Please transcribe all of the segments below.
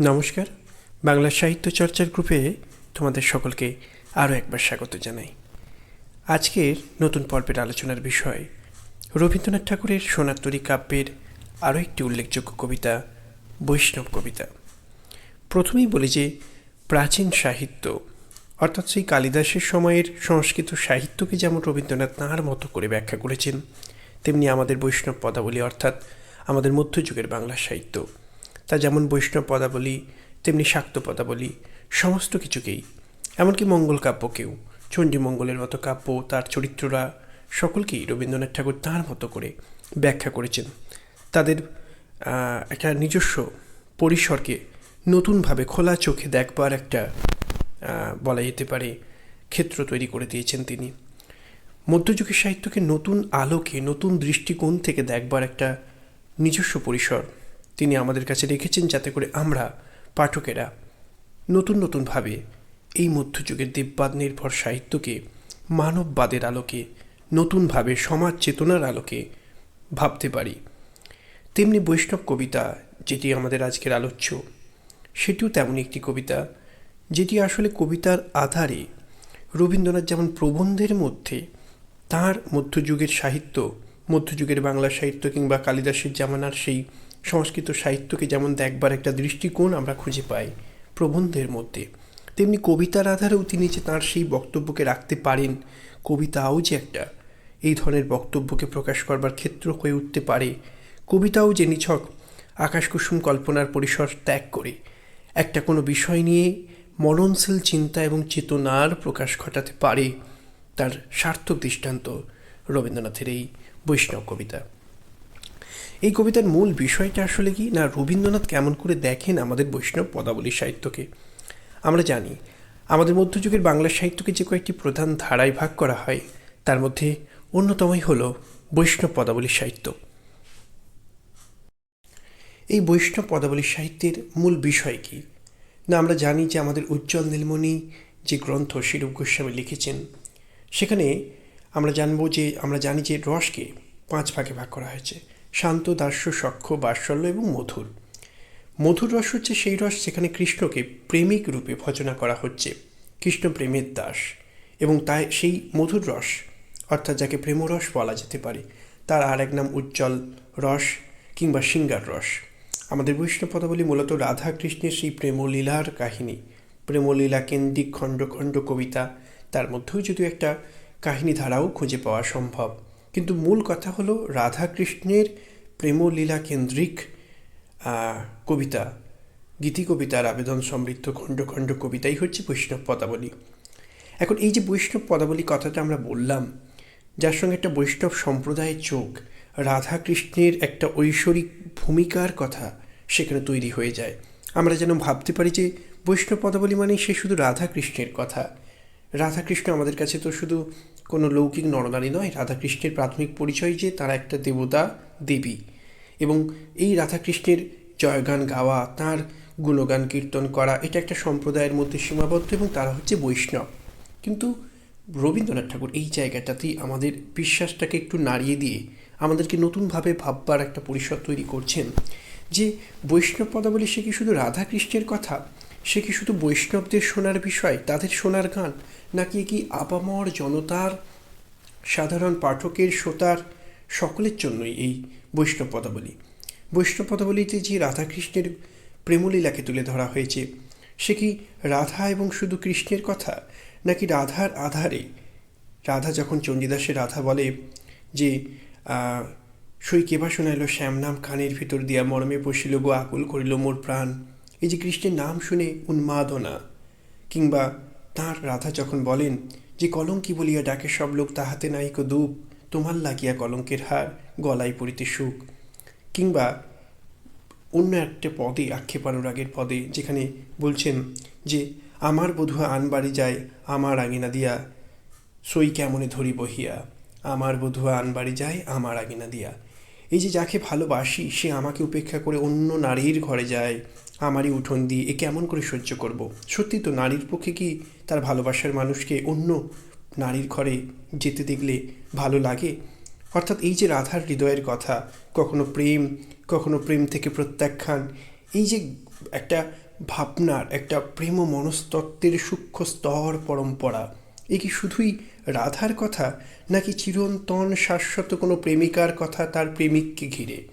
নমস্কার। বাংলা সাহিত্য চর্চার গ্রুপে তোমাদের সকলকে আরও একবার স্বাগত জানাই। আজকের নতুন পর্বের আলোচনার বিষয় রবীন্দ্রনাথ ঠাকুরের সোনাতরী কাব্যের আরও একটি উল্লেখযোগ্য কবিতা, বৈষ্ণব কবিতা। প্রথমেই বলি যে, প্রাচীন সাহিত্য, অর্থাৎ সেই কালিদাসের সময়ের সংস্কৃত সাহিত্যকে যেমন রবীন্দ্রনাথ তাঁর মতো করে ব্যাখ্যা করেছেন, তেমনি আমাদের বৈষ্ণব পদাবলী, অর্থাৎ আমাদের মধ্যযুগের বাংলা সাহিত্য। তা যেমন বৈষ্ণব পদাবলী, তেমনি শাক্ত পদাবলী, সমস্ত কিছুকেই। এমনকি মঙ্গল কাব্যকেও চণ্ডীমঙ্গলের মতো কাব্য তার চরিত্ররা সকলকেই রবীন্দ্রনাথ ঠাকুর তাঁর মতো করে ব্যাখ্যা করেছেন। তাদের একটা নিজস্ব পরিসরকে নতুনভাবে খোলা চোখে দেখবার একটা বলা যেতে পারে, ক্ষেত্র তৈরি করে দিয়েছেন তিনি। মধ্যযুগের সাহিত্যকে নতুন আলোকে, নতুন দৃষ্টিকোণ থেকে দেখবার একটা নিজস্ব পরিসর তিনি আমাদের কাছে রেখেছেন যাতে করে আমরা পাঠকেরা নতুন নতুনভাবে এই মধ্যযুগের দেববাদ নির্ভর সাহিত্যকে, মানববাদের আলোকে, নতুনভাবে সমাজ চেতনার আলোকে ভাবতে পারি। তেমনি বৈষ্ণব কবিতা যেটি আমাদের আজকের আলোচ্য, সেটিও তেমনই একটি কবিতা যেটি আসলে কবিতার আধারে রবীন্দ্রনাথ যেমন প্রবন্ধের মধ্যে তার মধ্যযুগের সাহিত্য, মধ্যযুগের বাংলা সাহিত্য কিংবা কালিদাসের জামানার সেই সংস্কৃত সাহিত্যকে যেমন দেখবার একটা দৃষ্টিকোণ আমরা খুঁজে পাই প্রবন্ধের মধ্যে, তেমনি কবিতার আধারেও তিনি যে তাঁর সেই বক্তব্যকে রাখতে পারেন, কবিতাও যে একটা। এই ধরনের বক্তব্যকে প্রকাশ করবার ক্ষেত্র হয়ে উঠতে পারে। কবিতাও যে নিছক আকাশকুসুম কল্পনার পরিসর ত্যাগ করে। একটা কোনো বিষয় নিয়ে মননশীল চিন্তা এবং চেতনার প্রকাশ ঘটাতে পারে তার সার্থক দৃষ্টান্ত রবীন্দ্রনাথের এই বৈষ্ণব কবিতা। এই কবিতার মূল বিষয়টা আসলে কি? না, রবীন্দ্রনাথ কেমন করে দেখেন আমাদের বৈষ্ণব পদাবলী সাহিত্যকে? আমরা জানি, আমাদের মধ্যযুগের বাংলা সাহিত্যকে যে কয়েকটি প্রধান ধারায় ভাগ করা হয়, তার মধ্যে অন্যতমই হল বৈষ্ণব পদাবলী সাহিত্য। এই বৈষ্ণব পদাবলী সাহিত্যের মূল বিষয় কি? না, আমরা জানি যে আমাদের উজ্জ্বল নীলমণি যে গ্রন্থ শিরূপ গোস্বামী লিখেছেন, সেখানে আমরা জানব যে, আমরা জানি যে রসকে পাঁচ ভাগে ভাগ করা হয়েছে। শান্ত, দাস্য, সক্ষ, বাৎসল্য এবং মধুর। মধুর রস হচ্ছে সেই রস যেখানে কৃষ্ণকে প্রেমিক রূপে ভজনা করা হচ্ছে। কৃষ্ণ প্রেমের দাস এবং তাই সেই মধুর রস, অর্থাৎ যাকে প্রেমরস বলা যেতে পারে, তার আর এক নাম উজ্জ্বল রস কিংবা সিঙ্গার রস। আমাদের বৈষ্ণব পদাবলী মূলত রাধা কৃষ্ণের সেই প্রেমলীলার কাহিনী। প্রেমলীলা, কেন্দ্রিক, খণ্ড খণ্ড কবিতা, তার মধ্যেও যদিও একটা কাহিনী ধারাও খুঁজে পাওয়া সম্ভব। কিন্তু মূল কথা হলো রাধা কৃষ্ণের প্রেমলীলা কেন্দ্রিক কবিতা, গীতি কবিতার আবেদন সমৃদ্ধ খণ্ড খণ্ড কবিতাই হচ্ছে বৈষ্ণব পদাবলী। এখন এই যে বৈষ্ণব পদাবলী কথাটা আমরা বললাম, যার সঙ্গে একটা বৈষ্ণব সম্প্রদায়ের চোখ রাধা কৃষ্ণের একটা ঐশ্বরিক ভূমিকার কথা সেখানে তৈরি হয়ে যায়। আমরা যেন ভাবতে পারি যে বৈষ্ণব পদাবলী মানে সে শুধু রাধা কৃষ্ণের কথা। রাধাকৃষ্ণ আমাদের কাছে তো শুধু কোনো লৌকিক নরনারী নয়, রাধাকৃষ্ণের প্রাথমিক পরিচয় যে তারা একটা দেবতা দেবী। এবং এই রাধাকৃষ্ণের জয়গান গাওয়া, তার গুণগান কীর্তন করা, এটা একটা সম্প্রদায়ের মধ্যে সীমাবদ্ধ এবং তারা হচ্ছে বৈষ্ণব। কিন্তু রবীন্দ্রনাথ ঠাকুর এই জায়গাটাতেই আমাদের বিশ্বাসটাকে একটু নাড়িয়ে দিয়ে আমাদেরকে নতুনভাবে ভাববার একটা পরিসর তৈরি করছেন যে বৈষ্ণব পদাবলী সে কি শুধু রাধাকৃষ্ণের কথা? সে কি শুধু বৈষ্ণবদের শোনার বিষয়, তাদের শোনার গান, নাকি কি আপামর জনতার, সাধারণ পাঠকের শ্রোতার সকলের জন্যই এই বৈষ্ণব পদাবলী? বৈষ্ণব পদাবলীতে যে রাধাকৃষ্ণের প্রেমলীলাকে তুলে ধরা হয়েছে, সে কি রাধা এবং শুধু কৃষ্ণের কথা, নাকি রাধার আধারে? রাধা যখন চণ্ডীদাসে রাধা বলে যে সই কেবা শোনাইল শ্যাম নাম কানের ভিতর দিয়া মর্মে বসিল গো, আকুল করিল মোর প্রাণ। এই যে কৃষ্ণের নাম শুনে উন্মাদনা, কিংবা তাঁর রাধা যখন বলেন যে কলঙ্কি বলিয়া ডাকে সব লোক, তাহাতে নাইক দূপ, তোমার লাগিয়া কলঙ্কের হার গলায় পড়িতে সুখ। কিংবা অন্য একটা পদে, আক্ষেপানুরাগের পদে, যেখানে বলছেন যে, আমার বধুয়া আন বাড়ি যায়, আমার আঙিনা দিয়া সই কেমনে ধরি বহিয়া আমার বধুয়া আন বাড়ি যায়, আমার আঙিনা দিয়া। এই যে যাকে ভালোবাসি, সে আমাকে উপেক্ষা করে অন্য নারীর ঘরে যায়। আমারই উঠোন দিয়ে এ কেমন করে সহ্য করব? সত্যি তো নারীর পক্ষে কি তার ভালোবাসার মানুষকে অন্য নারীর ঘরে যেতে দেখলে ভালো লাগে? অর্থাৎ এই যে রাধার হৃদয়ের কথা, কখনো প্রেম কখনো প্রেম থেকে প্রত্যাখ্যান, এই যে একটা ভাবনার, একটা প্রেম মনস্তত্ত্বের সূক্ষ্ম স্তর পরম্পরা, এ কি শুধুই রাধার কথা নাকি চিরন্তন শাশ্বত কোনো প্রেমিকার কথা তার প্রেমিককে ঘিরে?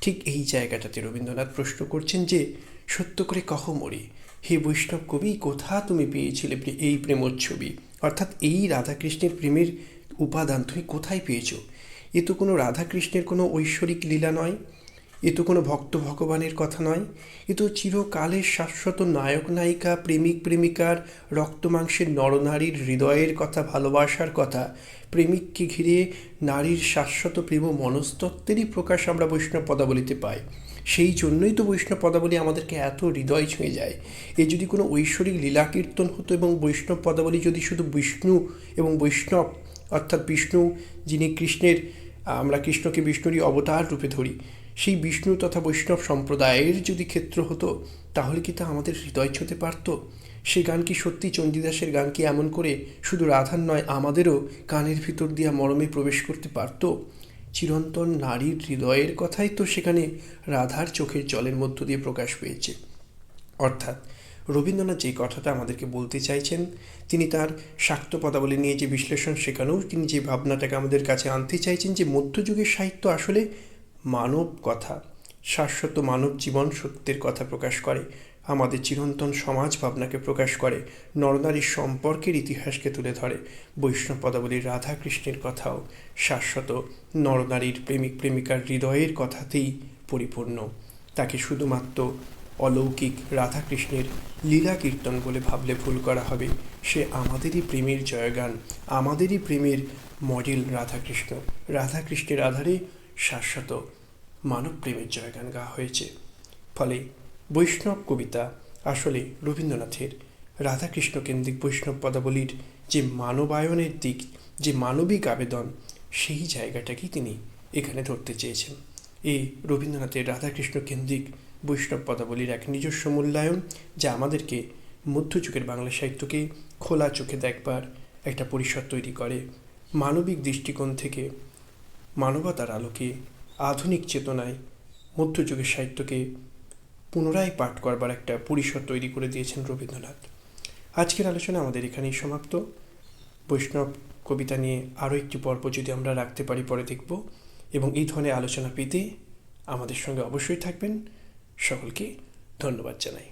ঠিক এই জায়গাটাতে রবীন্দ্রনাথ প্রশ্ন করছেন যে, সত্য করে কহ মরি, হে বৈষ্ণব কবি, কোথা তুমি পেয়েছিলে এই প্রেমোচ্ছবি? অর্থাৎ এই রাধাকৃষ্ণের প্রেমের উপাদান তুমি কোথায় পেয়েছ? এ তো কোনো রাধাকৃষ্ণের কোনো ঐশ্বরিক লীলা নয়। এ তো কোনো ভক্ত ভগবানের কথা নয়। এ তো চিরকালের শাশ্বত নায়ক নায়িকা, প্রেমিক প্রেমিকার রক্তমাংসের নরনারীর হৃদয়ের কথা, ভালোবাসার কথা। প্রেমিককে ঘিরে নারীর শাশ্বত প্রেম মনস্তত্ত্বেরই প্রকাশ আমরা বৈষ্ণব পদাবলিতে পাই। সেই জন্যই তো বৈষ্ণব পদাবলী আমাদেরকে এত হৃদয় ছুঁয়ে যায়। এ যদি কোনো ঐশ্বরিক লীলা কীর্তন হতো এবং বৈষ্ণব পদাবলী যদি শুধু বিষ্ণু এবং বৈষ্ণব, অর্থাৎ বিষ্ণু, যিনি কৃষ্ণের, আমরা কৃষ্ণকে বিষ্ণুরই অবতার রূপে ধরি সেই বিষ্ণু তথা বৈষ্ণব সম্প্রদায়ের যদি ক্ষেত্র হতো, তাহলে কি তা আমাদের হৃদয় ছুঁতে পারতো? সে গান কি সত্যি চণ্ডীদাসের গান কি এমন করে শুধু রাধার নয়, আমাদেরও কানের ভিতর দিয়া মরমে প্রবেশ করতে পারতো? চিরন্তন নারীর হৃদয়ের কথাই তো সেখানে রাধার চোখের জলের মধ্য দিয়ে প্রকাশ পেয়েছে। অর্থাৎ রবীন্দ্রনাথ যে কথাটা আমাদেরকে বলতে চাইছেন, তিনি তার শাক্ত পদাবলী নিয়ে যে বিশ্লেষণ সেখানেও তিনি যে ভাবনাটাকে আমাদের কাছে আনতে চাইছেন, যে মধ্যযুগের সাহিত্য আসলে মানব কথা, শাশ্বত মানব জীবন সত্যের কথা প্রকাশ করে, আমাদের চিরন্তন সমাজ ভাবনাকে প্রকাশ করে, নরনারীর সম্পর্কের ইতিহাসকে তুলে ধরে, বৈষ্ণব পদাবলীর রাধা কৃষ্ণের কথাও শাশ্বত নরনারীর প্রেমিক প্রেমিকার হৃদয়ের কথাতেই পরিপূর্ণ। তাকে শুধুমাত্র অলৌকিক রাধাকৃষ্ণের লীলা কীর্তন বলে ভাবলে ভুল করা হবে। সে আমাদেরই প্রেমের জয়গান, আমাদেরই প্রেমের মডেল রাধাকৃষ্ণ। রাধাকৃষ্ণের আধারে শাশ্বত মানব প্রেমের জয়গান গাওয়া হয়েছে। ফলে বৈষ্ণব কবিতা আসলে রবীন্দ্রনাথের রাধাকৃষ্ণ কেন্দ্রিক বৈষ্ণব পদাবলীর যে মানবায়নের দিক, যে মানবিক আবেদন, সেই জায়গাটাকেই তিনি এখানে ধরতে চেয়েছেন। এই রবীন্দ্রনাথের রাধাকৃষ্ণ কেন্দ্রিক বৈষ্ণব পদাবলীর এক নিজস্ব মূল্যায়ন, যা আমাদেরকে মধ্যযুগের বাংলা সাহিত্যকে খোলা চোখে দেখবার একটা পরিসর তৈরি করে। মানবিক দৃষ্টিকোণ থেকে মানবতার আলোকে আধুনিক চেতনায় মধ্যযুগের সাহিত্যকে পুনরায় পাঠ করবার একটা পরিসর তৈরি করে দিয়েছেন রবীন্দ্রনাথ। আজকের আলোচনা আমাদের এখানেই সমাপ্ত। বৈষ্ণব কবিতা নিয়ে আরও একটি পর্ব যদি আমরা রাখতে পারি, পরে দেখব। এবং এই ধরনের আলোচনা পেতে আমাদের সঙ্গে অবশ্যই থাকবেন। সকলকে ধন্যবাদ জানাই।